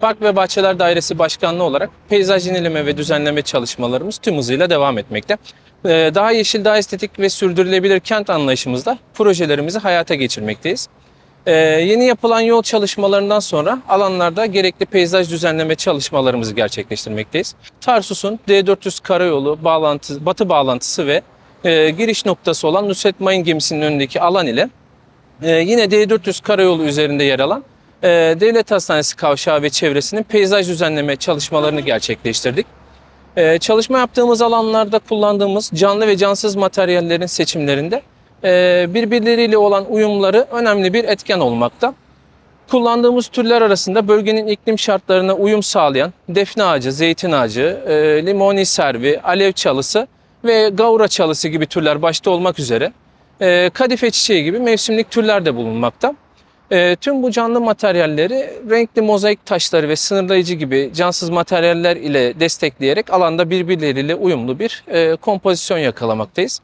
Park ve Bahçeler Dairesi Başkanlığı olarak peyzaj yenileme ve düzenleme çalışmalarımız tüm hızıyla devam etmekte. Ee, Daha yeşil, daha estetik ve sürdürülebilir kent anlayışımızda projelerimizi hayata geçirmekteyiz. Ee, Yeni yapılan yol çalışmalarından sonra alanlarda gerekli peyzaj düzenleme çalışmalarımızı gerçekleştirmekteyiz. Tarsus'un D400 karayolu bağlantı, batı bağlantısı ve e, giriş noktası olan Nusret Mayın gemisinin önündeki alan ile ee, yine D400 karayolu üzerinde yer alan e, Devlet Hastanesi kavşağı ve çevresinin peyzaj düzenleme çalışmalarını gerçekleştirdik. Ee, çalışma yaptığımız alanlarda kullandığımız canlı ve cansız materyallerin seçimlerinde e, birbirleriyle olan uyumları önemli bir etken olmakta. Kullandığımız türler arasında bölgenin iklim şartlarına uyum sağlayan defne ağacı, zeytin ağacı, e, limoni servi, alev çalısı ve gavura çalısı gibi türler başta olmak üzere e, kadife çiçeği gibi mevsimlik türler de bulunmakta. E, tüm bu canlı materyalleri renkli mozaik taşları ve sınırlayıcı gibi cansız materyaller ile destekleyerek alanda birbirleriyle uyumlu bir e, kompozisyon yakalamaktayız.